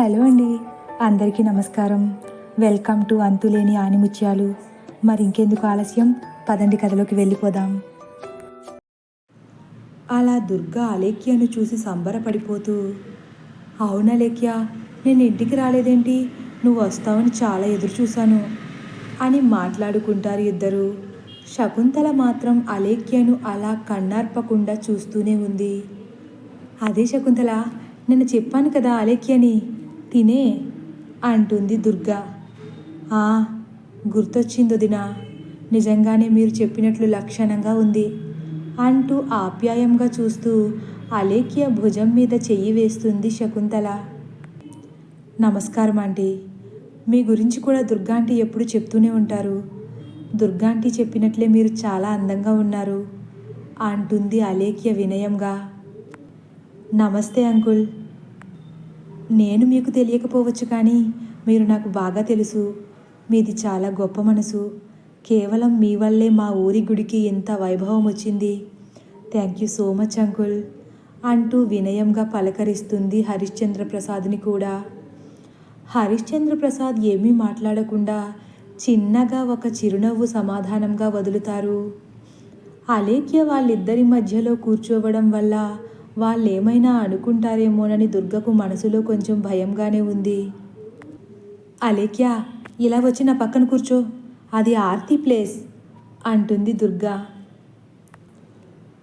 Hello అండి. అందరికీ నమస్కారం. వెల్కమ్ టు అంతులేని ఆనిముత్యాలు. మరి ఇంకెందుకు ఆలస్యం? పదండి కథలోకి వెళ్ళిపోదాం. అలా దుర్గా అలేఖ్యను చూసి సంబరపడిపోతూ అవునా లేఖ్య నేను ఇంటికి రాలేదేంటి? నువ్వు వస్తావని చాలా ఎదురు చూశాను అని మాట్లాడుకుంటారు ఇద్దరు. శకుంతల మాత్రం అలేఖ్యను అలా కన్నార్పకుండా చూస్తూనే ఉంది. అదే శకుంతల నిన్న చెప్పాను కదా అలేఖ్యని తినే అంటుంది దుర్గా. "ఆ, గుర్తొచ్చింది వదినా. నిజంగానే మీరు చెప్పినట్లు లక్షణంగా ఉంది అంటూ ఆప్యాయంగా చూస్తూ అలేఖ్య భుజం మీద చెయ్యి వేస్తుంది శకుంతల. నమస్కారం ఆంటీ. మీ గురించి కూడా దుర్గాంటీ ఎప్పుడు చెప్తూనే ఉంటారు. దుర్గాంటీ చెప్పినట్లే మీరు చాలా అందంగా ఉన్నారు అంటుంది అలేఖ్య వినయంగా. నమస్తే అంకుల్. నేను మీకు తెలియకపోవచ్చు కానీ మీరు నాకు బాగా తెలుసు. మీది చాలా గొప్ప మనసు. కేవలం మీ వల్లే మా ఊరి గుడికి ఎంత వైభవం వచ్చింది. Thank you so much uncle అంటూ వినయంగా పలకరిస్తుంది హరిశ్చంద్ర ప్రసాద్ని కూడా. హరిశ్చంద్ర ప్రసాద్ ఏమీ మాట్లాడకుండా చిన్నగా ఒక చిరునవ్వు సమాధానంగా వదులుతారు. అలేఖ్య వాళ్ళిద్దరి మధ్యలో కూర్చోవడం వల్ల వాళ్ళేమైనా అనుకుంటారేమోనని దుర్గకు మనసులో కొంచెం భయంగానే ఉంది. అలేఖ్య ఇలా వచ్చి నా పక్కన కూర్చో. అది ఆర్తి ప్లేస్ అంటుంది దుర్గా.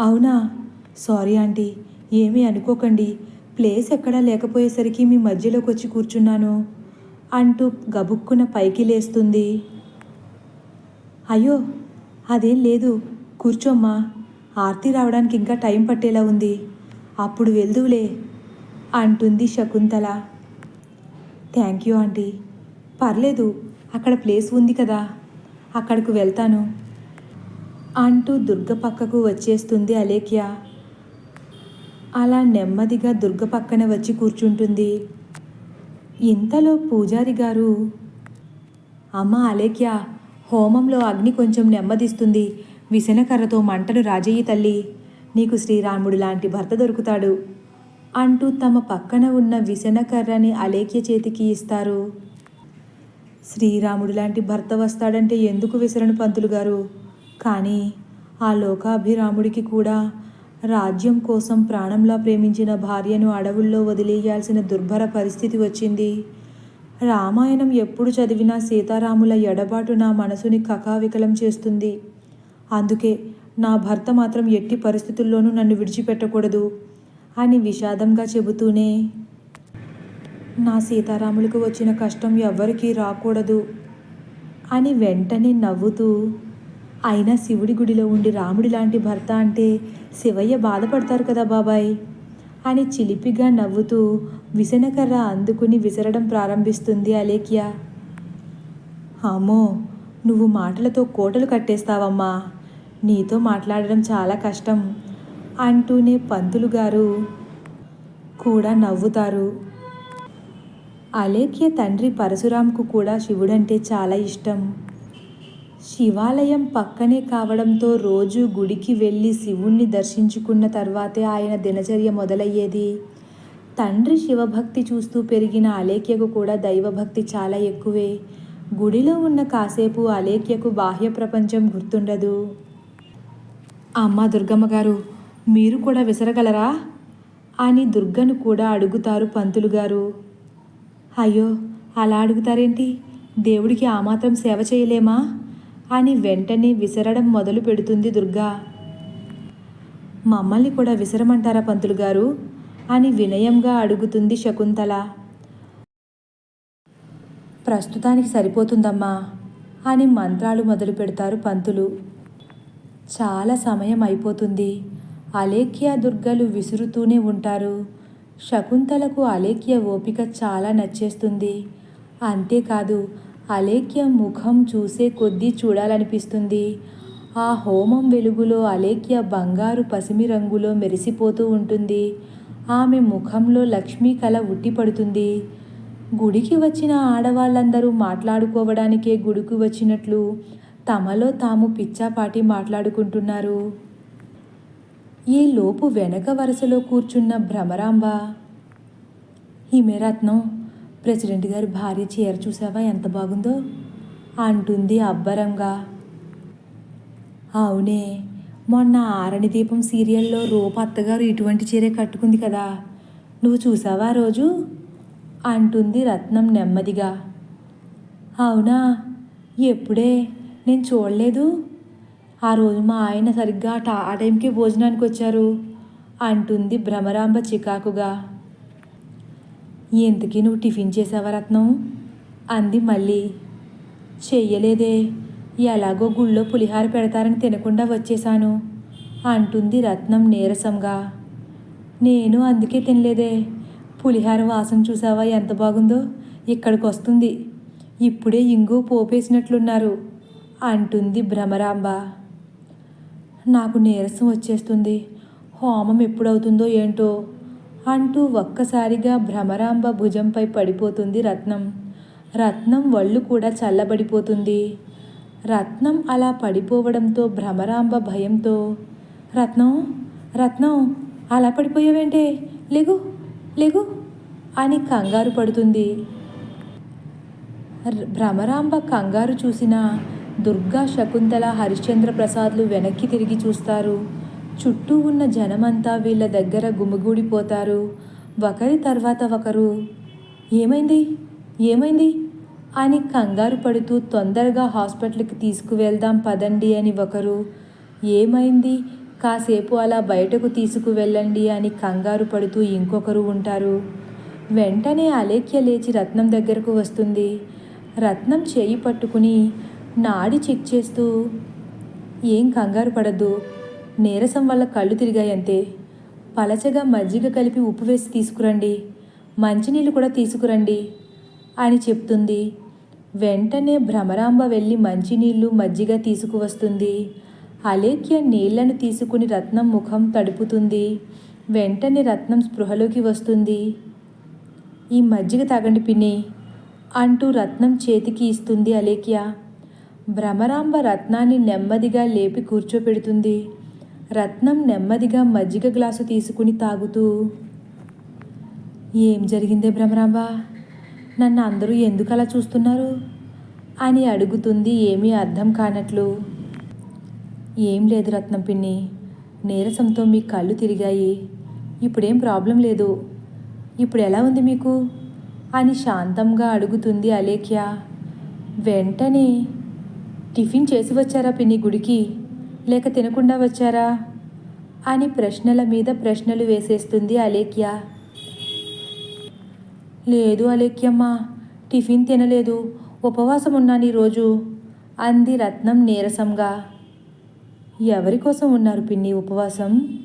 అవునా? సారీ ఆంటీ ఏమీ అనుకోకండి. ప్లేస్ ఎక్కడా లేకపోయేసరికి మీ మధ్యలోకి వచ్చి కూర్చున్నాను అంటూ గబుక్కున పైకి లేస్తుంది. అయ్యో అదేం లేదు కూర్చోమ్మా. ఆర్తి రావడానికి ఇంకా టైం పట్టేలా ఉంది. అప్పుడు వెళ్దువులే అంటుంది శకుంతల. Thank you aunty. పర్లేదు అక్కడ ప్లేస్ ఉంది కదా అక్కడకు వెళ్తాను అంటూ దుర్గ పక్కకు వచ్చేస్తుంది అలేఖ్య. అలా నెమ్మదిగా దుర్గ పక్కన వచ్చి కూర్చుంటుంది. ఇంతలో పూజారి గారు అమ్మ అలేఖ్య హోమంలో అగ్ని కొంచెం నెమ్మదిస్తుంది విసనకర్రతో మంటను రాజయ్యి తల్లి. నీకు శ్రీరాముడు లాంటి భర్త దొరుకుతాడు. అంటూ తమ పక్కన ఉన్న విసనకర్రని అలేఖ్య చేతికి ఇస్తారు. శ్రీరాముడు లాంటి భర్త వస్తాడంటే ఎందుకు విసరను పంతులు గారు? కానీ ఆ లోకాభిరాముడికి కూడా రాజ్యం కోసం ప్రాణంలా ప్రేమించిన భార్యను అడవుల్లో వదిలేయాల్సిన దుర్భర పరిస్థితి వచ్చింది. రామాయణం ఎప్పుడు చదివినా సీతారాముల ఎడబాటు నా మనసుని కకావికలం చేస్తుంది. అందుకే నా భర్త మాత్రం ఎట్టి పరిస్థితుల్లోనూ నన్ను విడిచిపెట్టకూడదు అని విషాదంగా చెబుతూనే నా సీతారాములకు వచ్చిన కష్టం ఎవ్వరికీ రాకూడదు అని వెంటనే నవ్వుతూ అయినా శివుడి గుడిలో ఉండి రాముడి లాంటి భర్త అంటే శివయ్య బాధపడతారు కదా బాబాయ్ అని చిలిపిగా నవ్వుతూ విసనకర్ర అందుకుని విసరడం ప్రారంభిస్తుంది అలేఖ్య. అమ్మో నువ్వు మాటలతో కోటలు కట్టేస్తావమ్మా. నీతో మాట్లాడడం చాలా కష్టం అంటూనే పంతులు గారు కూడా నవ్వుతారు. అలేఖ్య తండ్రి పరశురాంకు కూడా శివుడంటే చాలా ఇష్టం. శివాలయం పక్కనే కావడంతో రోజు గుడికి వెళ్ళి శివుణ్ణి దర్శించుకున్న తర్వాతే ఆయన దినచర్య మొదలయ్యేది. తండ్రి శివభక్తి చూస్తూ పెరిగిన అలేఖ్యకు కూడా దైవభక్తి చాలా ఎక్కువే. గుడిలో ఉన్న కాసేపు అలేఖ్యకు బాహ్య ప్రపంచం గుర్తుండదు. అమ్మ దుర్గమ్మ గారు మీరు కూడా విసరగలరా? అని దుర్గను కూడా అడుగుతారు పంతులు గారు. అయ్యో అలా అడుగుతారేంటి? దేవుడికి ఆ మాత్రం సేవ చేయలేమా? అని వెంటనే విసరడం మొదలు పెడుతుంది దుర్గా. మమ్మల్ని కూడా విసరమంటారా పంతులు గారు? అని వినయంగా అడుగుతుంది శకుంతల. ప్రస్తుతానికి సరిపోతుందమ్మా అని మంత్రాలు మొదలు పెడతారు పంతులు. చాలా సమయం అయిపోతుంది. అలేఖ్య దుర్గలు విసురుతూనే ఉంటారు. శకుంతలకు అలేఖ్య ఓపిక చాలా నచ్చేస్తుంది. అంతేకాదు అలేఖ్య ముఖం చూసే కొద్దీ చూడాలనిపిస్తుంది. ఆ హోమం వెలుగులో అలేఖ్య బంగారు పసిమి రంగులో మెరిసిపోతూ ఉంటుంది. ఆమె ముఖంలో లక్ష్మీ కళ ఉట్టిపడుతుంది గుడికి వచ్చిన ఆడవాళ్ళందరూ మాట్లాడుకోవడానికే గుడికి వచ్చినట్లు తమలో తాము పిచ్చాపాటి మాట్లాడుకుంటున్నారు. ఈ లోపు వెనక వరుసలో కూర్చున్న భ్రమరాంబ హిమేరత్నం ప్రెసిడెంట్ గారి భార్య చీర చూసావా ఎంత బాగుందో? అంటుంది అబ్బరంగా. అవునే మొన్న ఆరణి దీపం సీరియల్లో రూప అత్తగారు ఇటువంటి చీరే కట్టుకుంది కదా నువ్వు చూసావా రోజు? అంటుంది రత్నం నెమ్మదిగా. అవునా ఎప్పుడే? నేను చూడలేదు. ఆ రోజు మా ఆయన సరిగ్గా టా- ఆ టైంకి భోజనానికి వచ్చారు అంటుంది భ్రమరాంబ చికాకుగా. ఇంతకీ నువ్వు టిఫిన్ చేసావా రత్నం? అంది మళ్ళీ. చెయ్యలేదే. ఎలాగో గుళ్ళో పులిహార పెడతారని తినకుండా వచ్చేశాను అంటుంది రత్నం నీరసంగా. నేను అందుకే తినలేదే. పులిహార వాసన చూసావా? ఎంత బాగుందో ఇక్కడికి వస్తుంది ఇప్పుడే ఇంగు పోపేసినట్లున్నారు. అంటుంది భ్రమరాంబ. నాకు నీరసం వచ్చేస్తుంది. హోమం ఎప్పుడవుతుందో ఏంటో అంటూ ఒక్కసారిగా భ్రమరాంబ భుజంపై పడిపోతుంది రత్నం. రత్నం వళ్ళు కూడా చల్లబడిపోతుంది. రత్నం అలా పడిపోవడంతో భ్రమరాంబ భయంతో రత్నం రత్నం అలా పడిపోయావేంటే? లేగు లేగు అని కంగారు పడుతుంది. భ్రమరాంబ కంగారు చూసిన దుర్గా శకుంతల హరిశ్చంద్ర ప్రసాద్లు వెనక్కి తిరిగి చూస్తారు. చుట్టూ ఉన్న జనమంతా వీళ్ళ దగ్గర గుమిగూడిపోతారు. ఒకరి తర్వాత ఒకరు ఏమైంది? ఏమైంది? అని కంగారు పడుతూ తొందరగా హాస్పిటల్కి తీసుకువెళ్దాం పదండి అని ఒకరు ఏమైంది? కాసేపు అలా బయటకు తీసుకువెళ్ళండి అని కంగారు పడుతూ ఇంకొకరు ఉంటారు. వెంటనే అలేఖ్య లేచి రత్నం దగ్గరకు వస్తుంది. రత్నం చేయి పట్టుకుని నాడి చెక్ చేస్తూ ఏం కంగారు పడద్దు. నీరసం వల్ల కళ్ళు తిరిగాయంతే. పలచగా మజ్జిగ కలిపి ఉప్పు వేసి తీసుకురండి. మంచినీళ్ళు కూడా తీసుకురండి అని చెప్తుంది. వెంటనే భ్రమరాంబ వెళ్ళి మంచినీళ్ళు మజ్జిగ తీసుకువస్తుంది. అలేఖ్య నీళ్ళను తీసుకుని రత్నం ముఖం తడుపుతుంది. వెంటనే రత్నం స్పృహలోకి వస్తుంది. ఈ మజ్జిగ తాగండి పిన్ని అంటూ రత్నం చేతికి ఇస్తుంది అలేఖ్య. భ్రమరాంబ రత్నాన్ని నెమ్మదిగా లేపి కూర్చోపెడుతుంది. రత్నం నెమ్మదిగా మజ్జిగ గ్లాసు తీసుకుని తాగుతూ ఏం జరిగిందే భ్రమరాంబ? నన్ను అందరూ ఎందుకు అలా చూస్తున్నారు? అని అడుగుతుంది ఏమీ అర్థం కానట్లు. ఏం లేదు రత్నం పిన్ని నీరసంతో మీ కళ్ళు తిరిగాయి. ఇప్పుడేం ప్రాబ్లం లేదు. ఇప్పుడు ఎలా ఉంది మీకు? అని శాంతంగా అడుగుతుంది అలేఖ్య. వెంటనే టిఫిన్ చేసి వచ్చారా పిన్ని గుడికి? లేక తినకుండా వచ్చారా? అని ప్రశ్నల మీద ప్రశ్నలు వేసేస్తుంది అలేఖ్య. లేదు అలేఖ్యమ్మ టిఫిన్ తినలేదు ఉపవాసం ఉన్నాను ఈరోజు అంది రత్నం నీరసంగా. ఎవరి కోసం ఉన్నారు పిన్ని ఉపవాసం?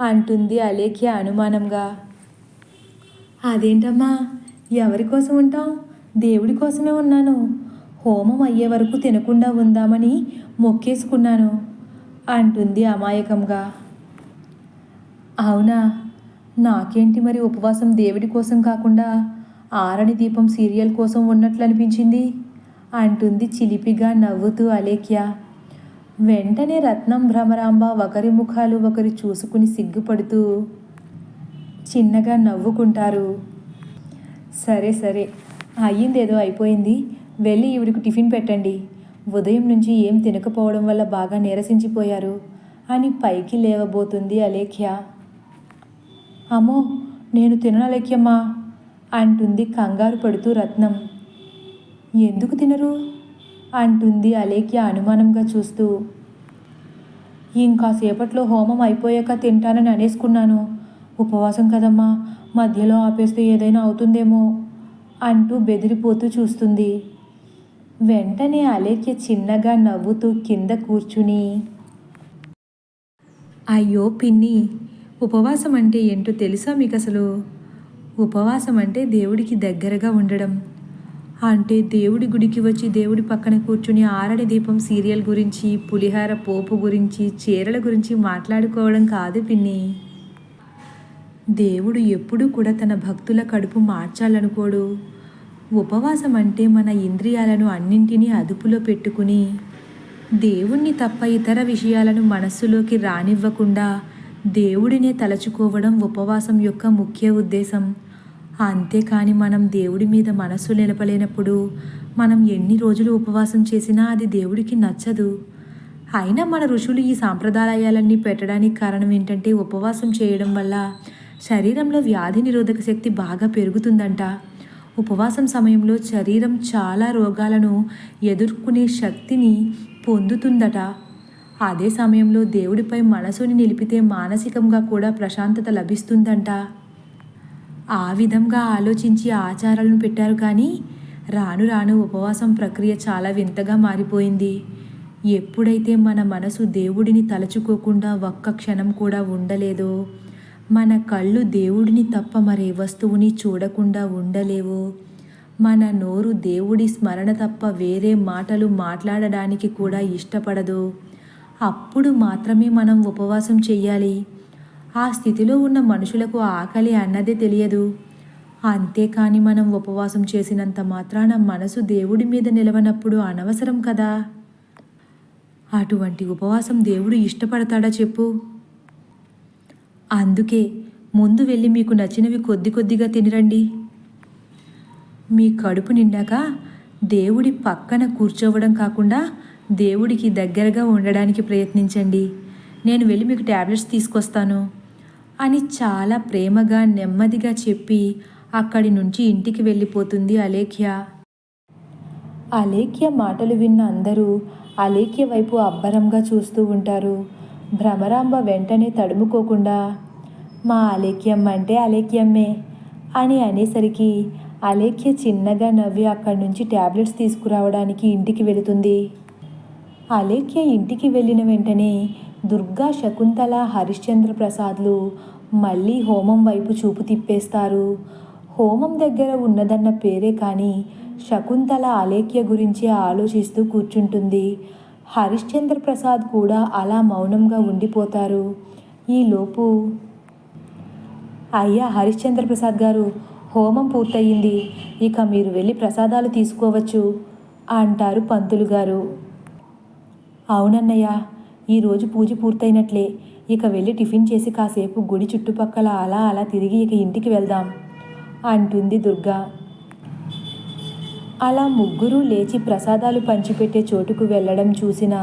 అంటుంది అలేఖ్య అనుమానంగా. అదేంటమ్మా ఎవరి కోసం ఉంటాం? దేవుడి కోసమే ఉన్నాను. హోమం అయ్యే వరకు తినకుండా ఉందామని మొక్కేసుకున్నాను అంటుంది అమాయకంగా. అవునా? నాకేంటి మరి ఉపవాసం దేవుడి కోసం కాకుండా ఆరని దీపం సీరియల్ కోసం ఉన్నట్లు అనిపించింది అంటుంది చిలిపిగా నవ్వుతూ అలేఖ్య. వెంటనే రత్నం భ్రమరాంబ ఒకరి ముఖాలు ఒకరు చూసుకుని సిగ్గుపడుతూ చిన్నగా నవ్వుకుంటారు. సరే సరే. అయ్యిందేదో అయిపోయింది. వెళ్ళి ఈవిడికి టిఫిన్ పెట్టండి. ఉదయం నుంచి ఏం తినకపోవడం వల్ల బాగా నీరసించిపోయారు. అని పైకి లేవబోతుంది అలేఖ్య. అమ్మో నేను తినలేఖ్యమ్మా అంటుంది కంగారు పడుతూ రత్నం. ఎందుకు తినరు? అంటుంది అలేఖ్య అనుమానంగా చూస్తూ. ఇంకాసేపట్లో హోమం అయిపోయాక తింటానని అనేసుకున్నాను. ఉపవాసం కదమ్మా మధ్యలో ఆపేస్తే ఏదైనా అవుతుందేమో అంటూ బెదిరిపోతూ చూస్తుంది. వెంటనే అలేఖ్య చిన్నగా నవ్వుతూ కింద కూర్చుని అయ్యో పిన్ని ఉపవాసం అంటే ఏంటో తెలుసా మీకు అసలు ఉపవాసం అంటే దేవుడికి దగ్గరగా ఉండడం. అంటే దేవుడి గుడికి వచ్చి దేవుడి పక్కన కూర్చుని ఆరడి దీపం సీరియల్ గురించి పులిహార పోపు గురించి చీరల గురించి మాట్లాడుకోవడం కాదు పిన్ని. దేవుడు ఎప్పుడూ కూడా తన భక్తుల కడుపు మార్చాలనుకోడు. ఉపవాసం అంటే మన ఇంద్రియాలను అన్నింటినీ అదుపులో పెట్టుకుని దేవుణ్ణి తప్ప ఇతర విషయాలను మనస్సులోకి రానివ్వకుండా దేవుడినే తలచుకోవడం ఉపవాసం యొక్క ముఖ్య ఉద్దేశం. అంతేకాని మనం దేవుడి మీద మనస్సు నిలపలేనప్పుడు మనం ఎన్ని రోజులు ఉపవాసం చేసినా అది దేవుడికి నచ్చదు. అయినా మన ఋషులు ఈ సాంప్రదాయాలన్నీ పెట్టడానికి కారణం ఏంటంటే ఉపవాసం చేయడం వల్ల శరీరంలో వ్యాధి నిరోధక శక్తి బాగా పెరుగుతుందంట. ఉపవాసం సమయంలో శరీరం చాలా రోగాలను ఎదుర్కొనే శక్తిని పొందుతుందట. అదే సమయంలో దేవుడిపై మనసుని నిలిపితే మానసికంగా కూడా ప్రశాంతత లభిస్తుందంట. ఆ విధంగా ఆలోచించి ఆచారాలను పెట్టారు కానీ రాను రాను ఉపవాసం ప్రక్రియ చాలా వింతగా మారిపోయింది. ఎప్పుడైతే మన మనసు దేవుడిని తలచుకోకుండా ఒక్క క్షణం కూడా ఉండలేదో మన కళ్ళు దేవుడిని తప్ప మరే వస్తువుని చూడకుండా ఉండలేవు. మన నోరు దేవుడి స్మరణ తప్ప వేరే మాటలు మాట్లాడడానికి కూడా ఇష్టపడదు. అప్పుడు మాత్రమే మనం ఉపవాసం చెయ్యాలి. ఆ స్థితిలో ఉన్న మనుషులకు ఆకలి అన్నదే తెలియదు. అంతేకాని మనం ఉపవాసం చేసినంత మాత్రాన మనసు దేవుడి మీద నిలవనప్పుడు అనవసరం కదా? అటువంటి ఉపవాసం దేవుడు ఇష్టపడతాడా చెప్పు. అందుకే ముందు వెళ్ళి మీకు నచ్చినవి కొద్ది కొద్దిగా తినరండి. మీ కడుపు నిండాక దేవుడి పక్కన కూర్చోవడం కాకుండా దేవుడికి దగ్గరగా ఉండడానికి ప్రయత్నించండి. నేను వెళ్ళి మీకు ట్యాబ్లెట్స్ తీసుకొస్తాను. అని చాలా ప్రేమగా నెమ్మదిగా చెప్పి అక్కడి నుంచి ఇంటికి వెళ్ళిపోతుంది అలేఖ్య. అలేఖ్య మాటలు విన్న అందరూ అలేఖ్య వైపు అబ్బరంగా చూస్తూ ఉంటారు. భ్రమరాంబ వెంటనే తడుముకోకుండా మా అలేఖ్యం అంటే అలేఖ్యమ్మే అని అనేసరికి అలేఖ్య చిన్నగా నవ్వి అక్కడి నుంచి ట్యాబ్లెట్స్ తీసుకురావడానికి ఇంటికి వెళుతుంది. అలేఖ్య ఇంటికి వెళ్ళిన వెంటనే దుర్గా శకుంతల హరిశ్చంద్ర ప్రసాద్లు మళ్ళీ హోమం వైపు చూపు తిప్పేస్తారు. హోమం దగ్గర ఉన్నదన్న పేరే కానీ శకుంతల అలేఖ్య గురించి ఆలోచిస్తూ కూర్చుంటుంది. హరిశ్చంద్ర ప్రసాద్ కూడా అలా మౌనంగా ఉండిపోతారు. ఈలోపు అయ్యా హరిశ్చంద్ర ప్రసాద్ గారు హోమం పూర్తయింది. ఇక మీరు వెళ్ళి ప్రసాదాలు తీసుకోవచ్చు అంటారు పంతులు గారు. అవునన్నయ్య ఈరోజు పూజ పూర్తయినట్లే. ఇక వెళ్ళి టిఫిన్ చేసి కాసేపు గుడి చుట్టుపక్కల అలా అలా తిరిగి ఇక ఇంటికి వెళ్దాం అంటుంది దుర్గా. అలా ముగ్గురు లేచి ప్రసాదాలు పంచిపెట్టే చోటుకు వెళ్ళడం చూసిన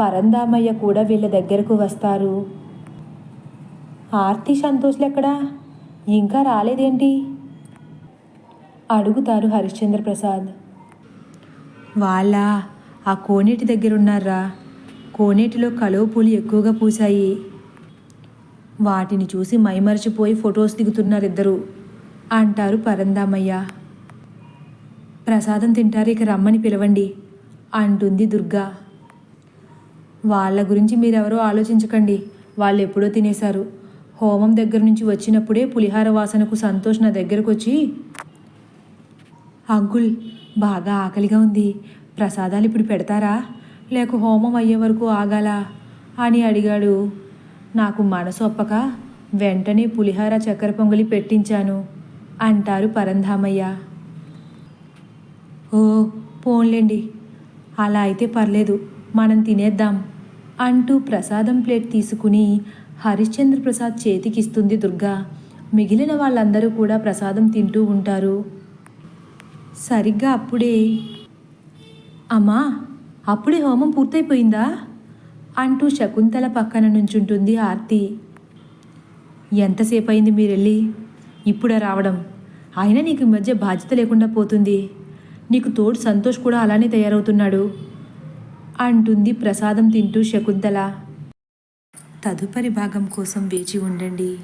పరందామయ్య కూడా వీళ్ళ దగ్గరకు వస్తారు. ఆర్తి సంతోష్లెక్కడా? ఇంకా రాలేదేంటి? అడుగుతారు హరిశ్చంద్ర ప్రసాద్ వాళ్ళ ఆ కోనేటి దగ్గరున్నారా? కోనేటిలో కలువ పూలు ఎక్కువగా పూసాయి వాటిని చూసి మైమరిచిపోయి ఫొటోస్ దిగుతున్నారు ఇద్దరు అంటారు పరందామయ్య ప్రసాదం తింటారు ఇక రమ్మని పిలవండి అంటుంది దుర్గా. వాళ్ళ గురించి మీరెవరో ఆలోచించకండి వాళ్ళు ఎప్పుడో తినేశారు. హోమం దగ్గర నుంచి వచ్చినప్పుడే పులిహార వాసనకు సంతోష్ నా దగ్గరకు వచ్చి అంకుల్ బాగా ఆకలిగా ఉంది ప్రసాదాలు ఇప్పుడు పెడతారా? లేక హోమం అయ్యే వరకు ఆగాలా? అని అడిగాడు. నాకు మనసు ఒప్పక వెంటనే పులిహార చక్కెర పొంగలి పెట్టించాను అంటారు పరంధామయ్య. ఓ పోన్లేండి. అలా అయితే పర్లేదు మనం తినేద్దాం అంటూ ప్రసాదం ప్లేట్ తీసుకుని హరిశ్చంద్ర ప్రసాద్ చేతికిస్తుంది దుర్గా. మిగిలిన వాళ్ళందరూ కూడా ప్రసాదం తింటూ ఉంటారు. సరిగ్గా అప్పుడే అమ్మా అప్పుడే హోమం పూర్తయిపోయిందా? అంటూ శకుంతల పక్కన నుంచుంటుంది ఆర్తి. ఎంతసేపు అయింది మీరెళ్ళి? ఇప్పుడే రావడం. అయినా నీకు మధ్య బాధ్యత లేకుండా పోతుంది. నీకు తోడు సంతోష్ కూడా అలానే తయారవుతున్నాడు అంటుంది ప్రసాదం తింటూ శకుంతల. తదుపరి భాగం కోసం వేచి ఉండండి.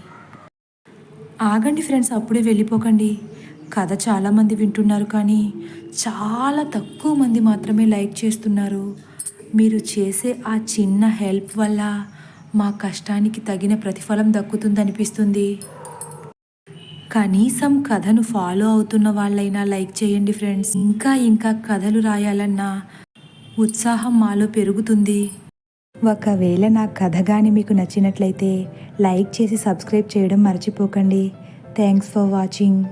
ఆగండి ఫ్రెండ్స్ అప్పుడే వెళ్ళిపోకండి. కథ చాలామంది వింటున్నారు కానీ చాలా తక్కువ మంది మాత్రమే లైక్ చేస్తున్నారు. మీరు చేసే ఆ చిన్న హెల్ప్ వల్ల మా కష్టానికి తగిన ప్రతిఫలం దక్కుతుందనిపిస్తుంది. కనీసం కథను ఫాలో అవుతున్న వాళ్ళైనా లైక్ చేయండి ఫ్రెండ్స్ ఇంకా ఇంకా కథలు రాయాలన్న ఉత్సాహం మాలో పెరుగుతుంది. ఒకవేళ నా కథ కానీ మీకు నచ్చినట్లయితే లైక్ చేసి సబ్స్క్రైబ్ చేయడం మర్చిపోకండి. Thanks for watching